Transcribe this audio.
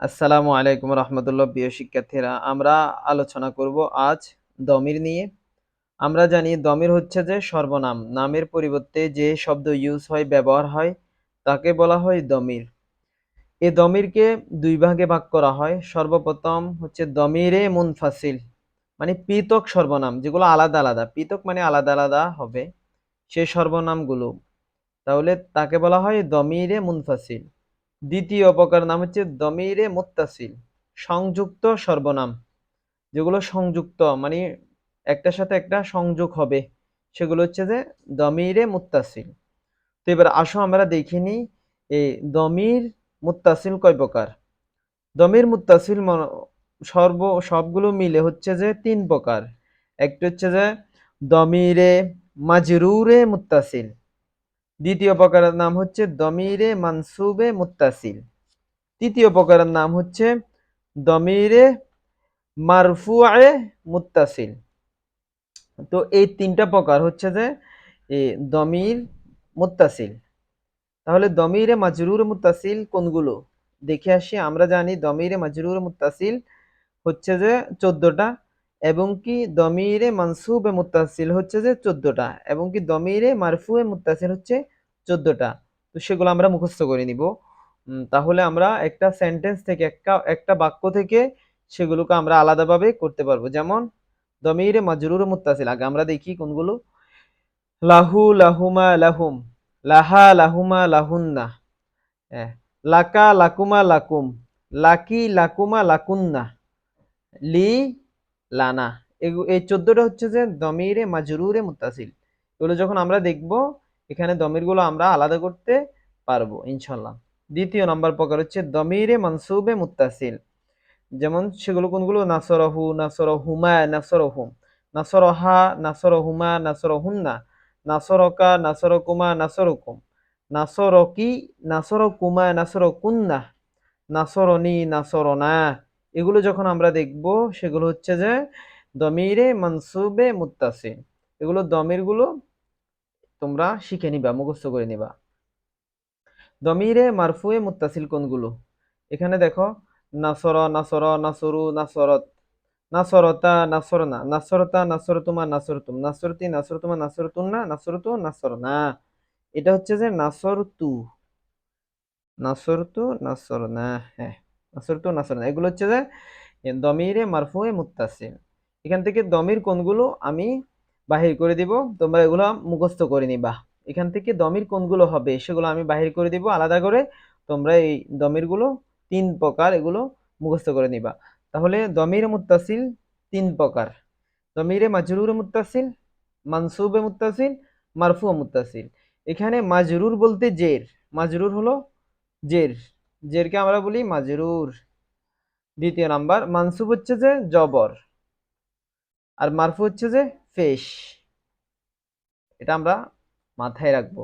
আসসালামু আলাইকুম রহমতুল্লাহ। প্রিয় শিক্ষার্থীরা, আমরা আলোচনা করব আজ দমির নিয়ে। আমরা জানি দমির হচ্ছে যে সর্বনাম। নামের পরিবর্তে যে শব্দ ইউজ হয়, ব্যবহার হয়, তাকে বলা হয় দমির। এ দমিরকে দুই ভাগে ভাগ করা হয়। সর্বপ্রথম হচ্ছে দমিরে মুনফাসিল মানে পৃথক সর্বনাম, যেগুলো আলাদা আলাদা। পৃথক মানে আলাদা আলাদা হবে সে সর্বনামগুলো। তাহলে তাকে বলা হয় দমিরে মুনফাসিল। দ্বিতীয় প্রকার নাম হচ্ছে দমিরে মুত্তাসিল, সংযুক্ত সর্বনাম। যেগুলো সংযুক্ত মানে একটার সাথে একটা সংযোগ হবে। সেগুলো হচ্ছে যে দমিরে মুত্তাসিল। তো এবার আসো আমরা দেখিনি এই দমির মুত্তাসিল কয় প্রকার? দমির মুত্তাসিল সর্ব, সবগুলো মিলে হচ্ছে যে তিন প্রকার। একটা হচ্ছে যে দমিরে মাজরুরে মুত্তাসিল দ্বিতীয় প্রকারের নাম হচ্ছে দমিরে মানসুবে মুত্তাসিল। তৃতীয় প্রকারের নাম হচ্ছে দমিরে মারফুয়ে মুত্তাসিল। তো এই তিনটা প্রকার হচ্ছে যে দমির মুত্তাসিল। তাহলে দমিরে মাজরুর মুত্তাসিল কোনগুলো? দেখে আসি, আমরা জানি দমিরে মাজরুর মুত্তাসিল হচ্ছে যে চোদ্দটা। এবং কি দমিরে মানসুবে মুত্তাসিল হচ্ছে যে চোদ্দটা, এবং কি দমিরে মারফুয়ে মুত্তাসিল হচ্ছে চোদ্দটা। তো সেগুলো আমরা মুখস্থ করে নিব। তাহলে আমরা একটা সেন্টেন্স থেকে একটা একটা বাক্য থেকে সেগুলোকে আমরা আলাদাভাবে করতে পারব। যেমন, দমিরে মাজরুর মুত্তাসিল। আগে আমরা দেখি কোনগুলো। লাহু লাহুমা লাহুম, লাহা লাহুমা লাহুন্না লাকা লাকুমা লাকুম, লাকি লাকুমা লাকুন্না, লি লানা। এই চোদ্দটা হচ্ছে যে দমিরে মাজরুরে মুতাসিল এগুলো যখন আমরা দেখব, এখানে দমিরগুলো আমরা আলাদা করতে পারব ইনশাল্লাহ দ্বিতীয় নম্বর প্রকার হচ্ছে দমিরে মনসুবে মুতাসিল যেমন সেগুলো কোনগুলো? নাসরহু, নাসরহুমা, নাসরহুম। নাসরহা, নাসরহুমা, নাসরহুন্না। নাসরকা, নাসরকুমা, নাসরকুম। নাসরকি, নাসরকুমা, নাসরকুন্না। নাসরনি, নাসরনা। এগুলো যখন আমরা দেখব, সেগুলো হচ্ছে যে দমিরে মনসুবে মুত্তাসিল এগুলো দমিরগুলো তোমরা শিখে নিবা, মুখস্থ করে নিবা। দমিরে মারফুয়ে মুত্তাসিল কোনগুলো? এখানে দেখো, নাসর নাসর, নাসরু, নাসরত। নাসরতা, নাসরনা। নাসরতা, নাসরতুমা, নাসরতুম। নাসরতি, নাসরতুমা নাসরতুন্না নাসরতু, নাসরনা। এটা হচ্ছে যে নাসর তু নাসরতু। নাসরতু, নাসরনা হ্যাঁ। নাসরতু নাসরনা এগুলো হচ্ছে যে দমিরে মারফুয়ে মুত্তাসিল। এখান থেকে দমির কোনগুলো আমি বাহির করে দিব। তোমরা এগুলো মুখস্থ করে নিবা। এখান থেকে দমির কোনগুলো হবে, সেগুলো আমি বাহির করে দিব। আলাদা করে তোমরা এই দমিরগুলো তিন প্রকার এগুলো মুখস্থ করে নিবা। তাহলে দমির মুত্তাসিল তিন প্রকার। দমিরে মাজরুর মুত্তাসিল, মানসুবে মুত্তাসিল মারফু মুত্তাসিল। এখানে মাজরুর বলতে জের। মাজরুর হলো জের। জেরকে আমরা বলি মাজরুর। দ্বিতীয় নাম্বার, মানসুব হচ্ছে যে জবর, আর মারফু হচ্ছে যে ফেস এটা আমরা মাথায় রাখব।